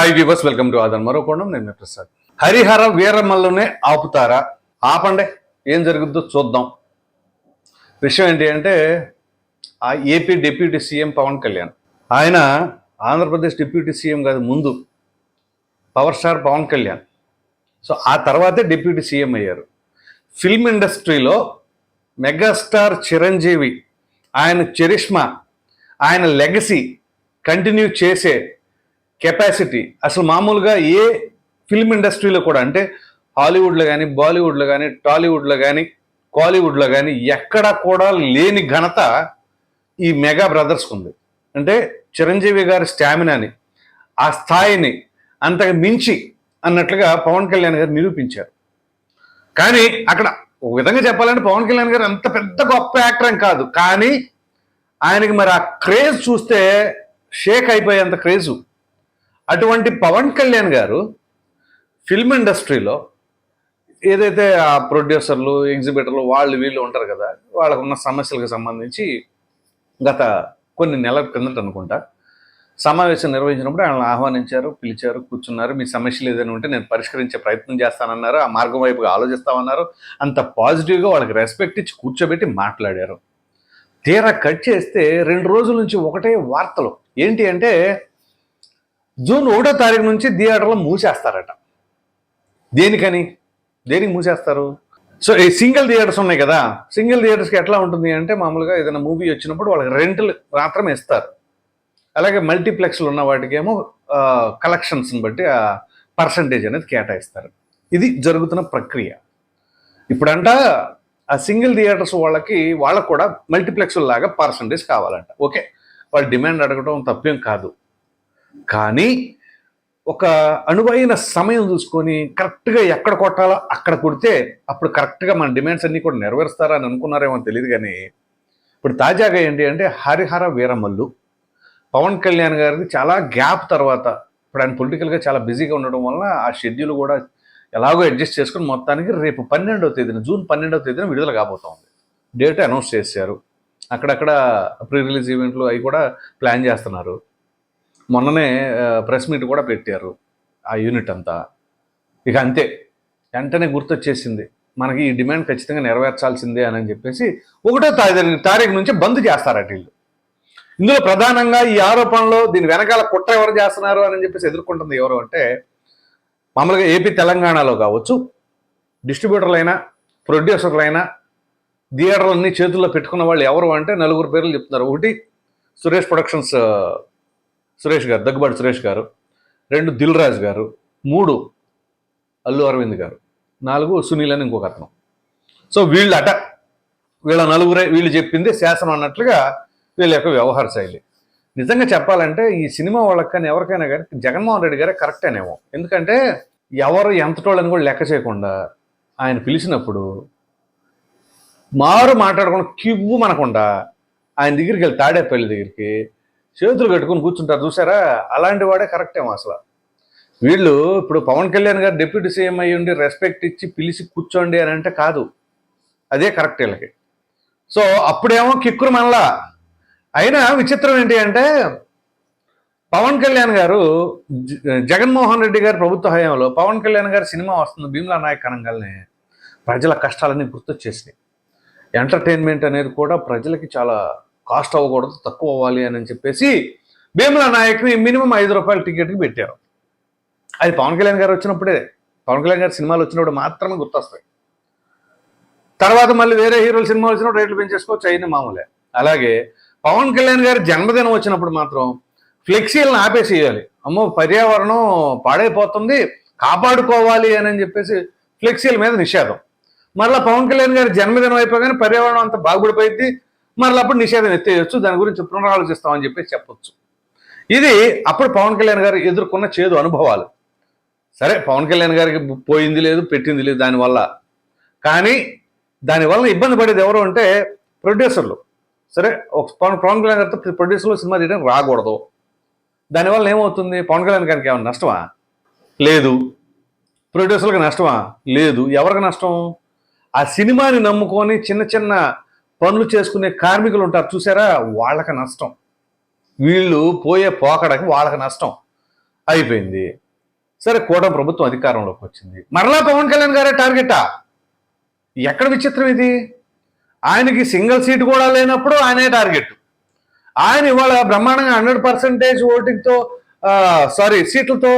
hi viewers welcome to other మరో కోణం నేను ప్రసాద్. హరిహర వీరమ్మల్లోనే ఆపుతారా? ఆపండి. ఏం జరుగుద్దో చూద్దాం. విషయం ఏంటి అంటే ఆ AP deputy CM Pawan Kalyan. ఆయన ఆంధ్రప్రదేశ్ డిప్యూటీ సీఎం కాదు ముందు power star Pawan Kalyan. So ఆ తర్వాతే డిప్యూటీ సీఎం అయ్యారు. ఫిల్మ్ ఇండస్ట్రీలో మెగాస్టార్ చిరంజీవి ఆయన చరిష్మా ఆయన లెగసీ కంటిన్యూ చేసే కెపాసిటీ. అసలు మామూలుగా ఏ ఫిల్మ్ ఇండస్ట్రీలో కూడా అంటే హాలీవుడ్లో కానీ బాలీవుడ్లో కానీ టాలీవుడ్లో కానీ కాలీవుడ్లో కానీ ఎక్కడా కూడా లేని ఘనత ఈ మెగా బ్రదర్స్కి ఉంది. అంటే చిరంజీవి గారి స్టామినాని ఆ స్థాయిని అంతకు మించి అన్నట్లుగా పవన్ కళ్యాణ్ గారు నిరూపించారు. కానీ అక్కడ ఒక విధంగా చెప్పాలంటే పవన్ కళ్యాణ్ గారు అంత పెద్ద గొప్ప యాక్టర్ అని కాదు. కానీ ఆయనకి మరి ఆ క్రేజ్ చూస్తే షేక్ అయిపోయేంత క్రేజు. అటువంటి పవన్ కళ్యాణ్ గారు ఫిల్మ్ ఇండస్ట్రీలో ఏదైతే ఆ ప్రొడ్యూసర్లు ఎగ్జిబిటర్లు వాళ్ళు వీళ్ళు ఉంటారు కదా వాళ్ళకు ఉన్న సమస్యలకు సంబంధించి గత కొన్ని నెలల కిందట అనుకుంటా సమావేశం నిర్వహించినప్పుడు ఆయన ఆహ్వానించారు పిలిచారు కూర్చున్నారు. మీ సమస్యలు ఏదైనా ఉంటే నేను పరిష్కరించే ప్రయత్నం చేస్తానన్నారు. ఆ మార్గం వైపుగా ఆలోచిస్తామన్నారు. అంత పాజిటివ్గా వాళ్ళకి రెస్పెక్ట్ ఇచ్చి కూర్చోబెట్టి మాట్లాడారు. తీరా కట్ చేస్తే రెండు రోజుల నుంచి ఒకటే వార్తలు. ఏంటి అంటే జూన్ ఒకటో తారీఖు నుంచి థియేటర్లో మూసేస్తారట. దేనికని? దేనికి మూసేస్తారు? సో ఈ సింగిల్ థియేటర్స్ ఉన్నాయి కదా. సింగిల్ థియేటర్స్కి ఎట్లా ఉంటుంది అంటే మామూలుగా ఏదైనా మూవీ వచ్చినప్పుడు వాళ్ళకి రెంట్లు మాత్రమే ఇస్తారు. అలాగే మల్టీప్లెక్స్లు ఉన్న వాటికి ఏమో కలెక్షన్స్ని బట్టి ఆ పర్సంటేజ్ అనేది కేటాయిస్తారు. ఇది జరుగుతున్న ప్రక్రియ. ఇప్పుడంట ఆ సింగిల్ థియేటర్స్ వాళ్ళకి వాళ్ళకు కూడా మల్టీప్లెక్స్ లాగా పర్సంటేజ్ కావాలంట. ఓకే. వాళ్ళు డిమాండ్ అడగడం తప్పేం కాదు. కానీ ఒక అనువైన సమయం చూసుకొని కరెక్ట్గా ఎక్కడ కొట్టాలో అక్కడ కొడితే అప్పుడు కరెక్ట్గా మన డిమాండ్స్ అన్నీ కూడా నెరవేరుస్తారా అని అనుకున్నారేమో తెలియదు కానీ ఇప్పుడు తాజాగా ఏంటి అంటే హరిహర వీరమల్లు పవన్ కళ్యాణ్ గారిది చాలా గ్యాప్ తర్వాత ఇప్పుడు ఆయన పొలిటికల్గా చాలా బిజీగా ఉండడం వల్ల ఆ షెడ్యూల్ కూడా ఎలాగో అడ్జస్ట్ చేసుకుని మొత్తానికి రేపు పన్నెండవ తేదీన జూన్ పన్నెండవ తేదీన విడుదల కాబోతోంది. డేట్ అనౌన్స్ చేశారు. అక్కడక్కడ ప్రీ రిలీజ్ ఈవెంట్లు అవి కూడా ప్లాన్ చేస్తున్నారు. మొన్ననే ప్రెస్ మీట్ కూడా పెట్టారు ఆ యూనిట్ అంతా. ఇక అంతే. వెంటనే గుర్తొచ్చేసింది. మనకి ఈ డిమాండ్ ఖచ్చితంగా నెరవేర్చాల్సిందే అని చెప్పేసి ఒకటో తారీఖు తారీఖు నుంచి బంద్ చేస్తారట వీళ్ళు. ఇందులో ప్రధానంగా ఈ ఆరోపణలో దీని వెనకాల కుట్ర ఎవరు చేస్తున్నారు అని చెప్పేసి ఎదుర్కొంటుంది ఎవరు అంటే మామూలుగా ఏపీ తెలంగాణలో కావచ్చు డిస్ట్రిబ్యూటర్లైనా ప్రొడ్యూసర్లైనా థియేటర్లన్నీ చేతుల్లో పెట్టుకున్న వాళ్ళు ఎవరు అంటే నలుగురు పేర్లు చెప్తున్నారు. ఒకటి సురేష్ ప్రొడక్షన్స్ సురేష్ గారు దగ్గుబాటి సురేష్ గారు రెండు దిల్ రాజు గారు మూడు అల్లు అరవింద్ గారు నాలుగు సునీల్ అని ఇంకొక అతను. సో వీళ్ళు అట వీళ్ళ నలుగురే వీళ్ళు చెప్పింది శాసనం అన్నట్లుగా వీళ్ళ యొక్క వ్యవహార శైలి. నిజంగా చెప్పాలంటే ఈ సినిమా వాళ్ళకి కానీ ఎవరికైనా కానీ జగన్మోహన్ రెడ్డి గారే కరెక్టేనేమో ఎందుకంటే ఎవరు ఎంతటోళ్ళని కూడా లెక్క చేయకుండా ఆయన పిలిచినప్పుడు మారు మాట్లాడకుండా కివ్వు మనకుండా ఆయన దగ్గరికి వెళ్ళి తాడేపల్లి దగ్గరికి చేతులు కట్టుకొని కూర్చుంటారు చూసారా అలాంటి వాడే కరెక్టేమో అసలు. వీళ్ళు ఇప్పుడు పవన్ కళ్యాణ్ గారు డిప్యూటీ సీఎం అయ్యి ఉండి రెస్పెక్ట్ ఇచ్చి పిలిచి కూర్చోండి అని అంటే కాదు. అదే కరెక్ట్ వీళ్ళకి. సో అప్పుడేమో కిక్కురు మనలా. అయినా విచిత్రం ఏంటి అంటే పవన్ కళ్యాణ్ గారు జ- జగన్మోహన్ రెడ్డి గారి ప్రభుత్వ హయాంలో పవన్ కళ్యాణ్ గారి సినిమా వస్తుంది భీమ్లా నాయక్ అనగానే ప్రజల కష్టాలన్నీ గుర్తొచ్చేసినాయి. ఎంటర్టైన్మెంట్ అనేది కూడా ప్రజలకి చాలా కాస్ట్ అవ్వకూడదు తక్కువ అవ్వాలి అని చెప్పేసి భీమ్లా నాయక్ని మినిమం ఐదు రూపాయల టికెట్కి పెట్టారు. అది పవన్ కళ్యాణ్ గారు వచ్చినప్పుడే. పవన్ కళ్యాణ్ గారి సినిమాలు వచ్చినప్పుడు మాత్రమే గుర్తొస్తాయి. తర్వాత మళ్ళీ వేరే హీరోల సినిమాలు వచ్చినప్పుడు రేట్లు పెంచేసుకోవచ్చు అయిన మామూలే. అలాగే పవన్ కళ్యాణ్ గారి జన్మదినం వచ్చినప్పుడు మాత్రం ఫ్లెక్సీలను ఆపేసేయాలి. అమ్మో పర్యావరణం పాడైపోతుంది కాపాడుకోవాలి అని చెప్పేసి ఫ్లెక్సీల మీద నిషేధం. మరలా పవన్ కళ్యాణ్ గారి జన్మదినం అయిపోగానే పర్యావరణం అంత బాగుపడిపోయింది మరలా అప్పుడు నిషేధం ఎత్తేయచ్చు. దాని గురించి పునరాలోచిస్తామని చెప్పేసి చెప్పొచ్చు. ఇది అప్పుడు పవన్ కళ్యాణ్ గారు ఎదుర్కొన్న చేదు అనుభవాలు. సరే పవన్ కళ్యాణ్ గారికి పోయింది లేదు పెట్టింది లేదు దానివల్ల. కానీ దానివల్ల ఇబ్బంది పడేది ఎవరు అంటే ప్రొడ్యూసర్లు. సరే ఒక పవన్ పవన్ కళ్యాణ్ గారితో ప్రొడ్యూసర్లు సినిమా తీయడానికి రాకూడదు. దానివల్ల ఏమవుతుంది? పవన్ కళ్యాణ్ గారికి ఏమైనా నష్టమా? లేదు. ప్రొడ్యూసర్లకు నష్టమా? లేదు. ఎవరికి నష్టం? ఆ సినిమాని నమ్ముకొని చిన్న చిన్న పనులు చేసుకునే కార్మికులు ఉంటారు. చూసారా? వాళ్ళకి నష్టం. వీళ్ళు పోయే పోకడకి వాళ్ళకి నష్టం. అయిపోయింది. సరే కూటమి ప్రభుత్వం అధికారంలోకి వచ్చింది. మరలా పవన్ కళ్యాణ్ గారే టార్గెటా? ఎక్కడ విచిత్రం ఇది? ఆయనకి సింగిల్ సీట్ కూడా లేనప్పుడు ఆయనే టార్గెట్. ఆయన ఇవాళ బ్రహ్మాండంగా హండ్రెడ్ పర్సెంటేజ్ ఓటింగ్తో సారీ సీట్లతో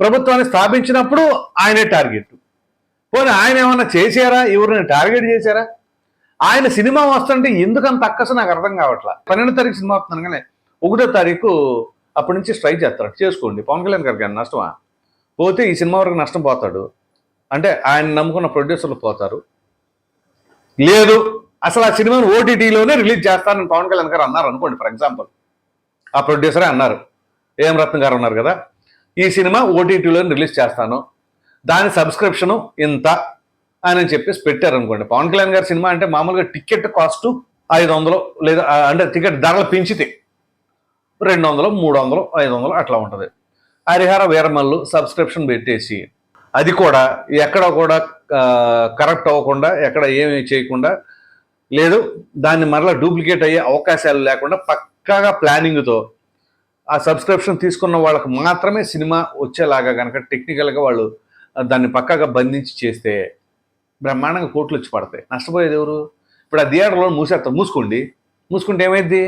ప్రభుత్వాన్ని స్థాపించినప్పుడు ఆయనే టార్గెట్. పోనీ ఆయన ఏమన్నా చేశారా? ఎవరిని టార్గెట్ చేశారా? ఆయన సినిమా వస్తుంటే ఎందుకంత అక్కస నాకు అర్థం కావట్లా? పన్నెండు తారీఖు సినిమా వస్తున్నాను కానీ ఒకటో తారీఖు అప్పటి నుంచి స్ట్రైక్ చేస్తారు. చేసుకోండి. పవన్ కళ్యాణ్ గారికి ఏమన్నా నష్టమా? పోతే ఈ సినిమా వరకు నష్టం పోతాడు. అంటే ఆయన నమ్ముకున్న ప్రొడ్యూసర్లు పోతారు. లేదు అసలు ఆ సినిమాను ఓటీటీలోనే రిలీజ్ చేస్తానని పవన్ కళ్యాణ్ గారు అన్నారు అనుకోండి ఫర్ ఎగ్జాంపుల్ ఆ ప్రొడ్యూసరే అన్నారు. ఏం రత్న గారు ఉన్నారు కదా. ఈ సినిమా ఓటీటీలోనే రిలీజ్ చేస్తాను. దాని సబ్స్క్రిప్షను ఇంత అని చెప్పేసి పెట్టారు అనుకోండి పవన్ కళ్యాణ్ గారి సినిమా అంటే మామూలుగా టికెట్ కాస్ట్ ఐదు వందలు లేదా అంటే టికెట్ ధరలు పెంచితే రెండు వందలు మూడు వందలు ఐదు వందలు అట్లా ఉంటుంది. హరిహర వీరమల్లు సబ్స్క్రిప్షన్ పెట్టేసి అది కూడా ఎక్కడ కూడా కరెక్ట్ అవ్వకుండా ఎక్కడ ఏమి చేయకుండా లేదు దాన్ని మరలా డూప్లికేట్ అయ్యే అవకాశాలు లేకుండా పక్కాగా ప్లానింగ్తో ఆ సబ్స్క్రిప్షన్ తీసుకున్న వాళ్ళకి మాత్రమే సినిమా వచ్చేలాగా కనుక టెక్నికల్గా వాళ్ళు దాన్ని పక్కాగా బంధించి చేస్తే బ్రహ్మాండంగా కోట్లు వచ్చి పడతాయి. నష్టపోయేది ఎవరు? ఇప్పుడు ఆ థియేటర్లో మూసేస్తారు మూసుకోండి. మూసుకుంటే ఏమైంది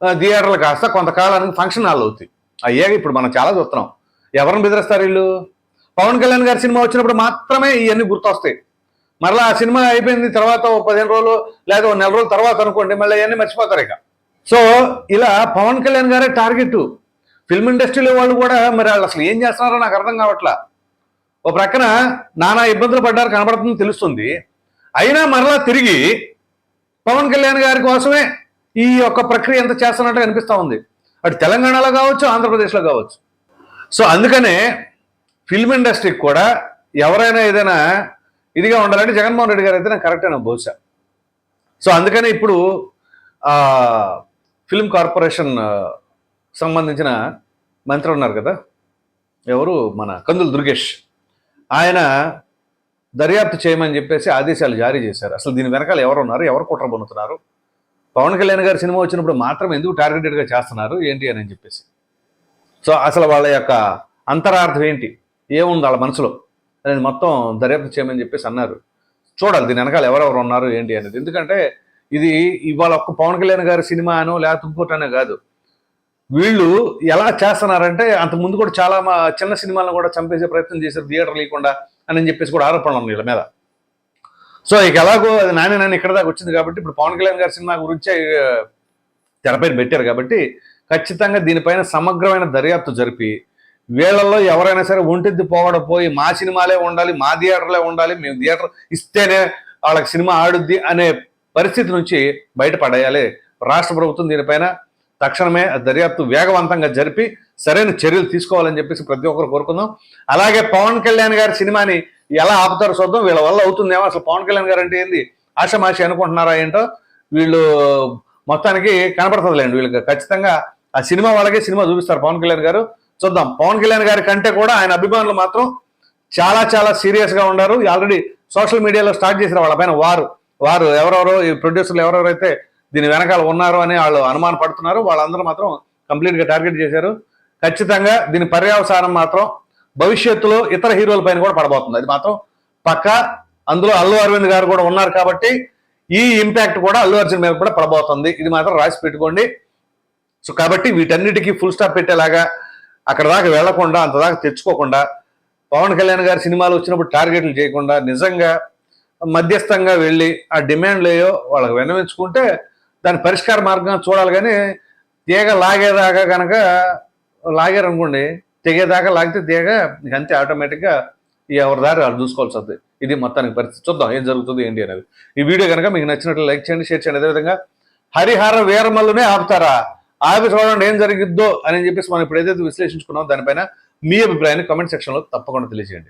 ఆ థియేటర్లు కాస్త కొంతకాలానికి ఫంక్షన్ హాల్ అవుతాయి. అయ్యాక ఇప్పుడు మనం చాలా చూస్తున్నాం. ఎవరిని బెదిరిస్తారు వీళ్ళు? పవన్ కళ్యాణ్ గారి సినిమా వచ్చినప్పుడు మాత్రమే ఇవన్నీ గుర్తొస్తాయి. మరలా ఆ సినిమా అయిపోయింది తర్వాత ఓ పదిహేను రోజులు లేదా ఓ నెల రోజుల తర్వాత అనుకోండి మళ్ళీ అవన్నీ మర్చిపోతారు ఇక. సో ఇలా పవన్ కళ్యాణ్ గారే టార్గెట్ ఫిల్మ్ ఇండస్ట్రీలో వాళ్ళు కూడా మరి వాళ్ళు అసలు ఏం చేస్తున్నారో నాకు అర్థం కావట్లా. ఓ ప్రక్కన నానా ఇబ్బందులు పడ్డారు కనబడుతుంది తెలుస్తుంది. అయినా మరలా తిరిగి పవన్ కళ్యాణ్ గారి కోసమే ఈ యొక్క ప్రక్రియ ఎంత చేస్తున్నట్టు అనిపిస్తూ ఉంది. అటు తెలంగాణలో కావచ్చు ఆంధ్రప్రదేశ్లో కావచ్చు. సో అందుకనే ఫిల్మ్ ఇండస్ట్రీకి కూడా ఎవరైనా ఏదైనా ఇదిగా ఉండాలంటే జగన్మోహన్ రెడ్డి గారు అయితే నాకు కరెక్ట్ అయినా బహుశా. సో అందుకనే ఇప్పుడు ఫిల్మ్ కార్పొరేషన్ సంబంధించిన మంత్రి ఉన్నారు కదా? ఎవరు? మన కందులు దుర్గేష్. ఆయన దర్యాప్తు చేయమని చెప్పేసి ఆదేశాలు జారీ చేశారు. అసలు దీని వెనకాల ఎవరు ఉన్నారు? ఎవరు కుట్ర పొందుతున్నారు? పవన్ కళ్యాణ్ గారి సినిమా వచ్చినప్పుడు మాత్రం ఎందుకు టార్గెటెడ్గా చేస్తున్నారు? ఏంటి అని చెప్పేసి. సో అసలు వాళ్ళ యొక్క అంతరార్థం ఏంటి? ఏముంది వాళ్ళ మనసులో? అనేది మొత్తం దర్యాప్తు చేయమని చెప్పేసి అన్నారు. చూడాలి దీని వెనకాల ఎవరెవరు ఉన్నారు ఏంటి అనేది. ఎందుకంటే ఇది ఇవాళ ఒక్క పవన్ కళ్యాణ్ గారి సినిమా అనో లేకపోతే ఇంకోటనే కాదు. వీళ్ళు ఎలా చేస్తున్నారంటే అంత ముందు కూడా చాలా మా చిన్న సినిమాలను కూడా చంపేసే ప్రయత్నం చేశారు థియేటర్ లేకుండా అని చెప్పేసి కూడా ఆరోపణలు వీళ్ళ మీద. సో ఇక ఎలాగో అది నాని నాని ఇక్కడ దాకా వచ్చింది కాబట్టి ఇప్పుడు పవన్ కళ్యాణ్ గారి సినిమా గురించి తెరపైన పెట్టారు కాబట్టి ఖచ్చితంగా దీనిపైన సమగ్రమైన దర్యాప్తు జరిపి వీళ్ళల్లో ఎవరైనా సరే ఒంటిద్ది పోవడం పోయి మా సినిమాలే ఉండాలి మా థియేటర్లే ఉండాలి మేము థియేటర్ ఇస్తేనే వాళ్ళకి సినిమా ఆడుద్ది అనే పరిస్థితి నుంచి బయటపడేయాలి. రాష్ట్ర ప్రభుత్వం దీనిపైన తక్షణమే దర్యాప్తు వేగవంతంగా జరిపి సరైన చర్యలు తీసుకోవాలని చెప్పేసి ప్రతి ఒక్కరు కోరుకుందాం. అలాగే పవన్ కళ్యాణ్ గారి సినిమాని ఎలా ఆపుతారో చూద్దాం. వీళ్ళ వల్ల అవుతుందేమో అసలు పవన్ కళ్యాణ్ గారు అంటే ఏంది? ఆషమాషి అనుకుంటున్నారా ఏంటో? వీళ్ళు మొత్తానికి కనపడుతుందిలేండి వీళ్ళకి. ఖచ్చితంగా ఆ సినిమా వాళ్ళకే సినిమా చూపిస్తారు పవన్ కళ్యాణ్ గారు. చూద్దాం. పవన్ కళ్యాణ్ గారి కంటే కూడా ఆయన అభిమానులు మాత్రం చాలా చాలా సీరియస్గా ఉన్నారు. ఆల్రెడీ సోషల్ మీడియాలో స్టార్ట్ చేసిన వాళ్ళ పైన వారు. వారు ఎవరెవరో ఈ ప్రొడ్యూసర్లు ఎవరెవరైతే దీని వెనకాల ఉన్నారు అని వాళ్ళు అనుమాన పడుతున్నారు. వాళ్ళందరూ మాత్రం కంప్లీట్గా టార్గెట్ చేశారు. ఖచ్చితంగా దీని పర్యవసానం మాత్రం భవిష్యత్తులో ఇతర హీరోల పైన కూడా పడబోతుంది. అది మాత్రం పక్కా అందులో అల్లు అరవింద్ గారు కూడా ఉన్నారు కాబట్టి ఈ ఇంపాక్ట్ కూడా అల్లు అర్జున్ మీద కూడా పడబోతుంది. ఇది మాత్రం రాసి పెట్టుకోండి. సో కాబట్టి వీటన్నిటికీ ఫుల్ స్టాప్ పెట్టేలాగా అక్కడ దాకా వెళ్ళకుండా అంత దాకా తెచ్చుకోకుండా పవన్ కళ్యాణ్ గారి సినిమాలు వచ్చినప్పుడు టార్గెట్లు చేయకుండా నిజంగా మధ్యస్థంగా వెళ్ళి ఆ డిమాండ్లు ఏయో వాళ్ళకి విన్నవించుకుంటే దాని పరిష్కార మార్గం చూడాలి కానీ తీగ లాగేదాకా కనుక లాగారనుకోండి తెగేదాకా లాగితే తీగ అంతే ఆటోమేటిక్గా ఎవరి దారి వాళ్ళు చూసుకోవాల్సి వస్తుంది. ఇది మొత్తానికి పరిస్థితి. చూద్దాం ఏం జరుగుతుంది ఏంటి అనేది. ఈ వీడియో కనుక మీకు నచ్చినట్లు లైక్ చేయండి షేర్ చేయండి. అదేవిధంగా హరిహర వీరమల్లునే ఆపుతారా? ఆపి చూడండి ఏం జరిగిద్దో అని చెప్పేసి మనం ఇప్పుడు ఏదైతే విశ్లేషించుకున్నాం దానిపైన మీ అభిప్రాయాన్ని కామెంట్ సెక్షన్లో తప్పకుండా తెలియజేయండి.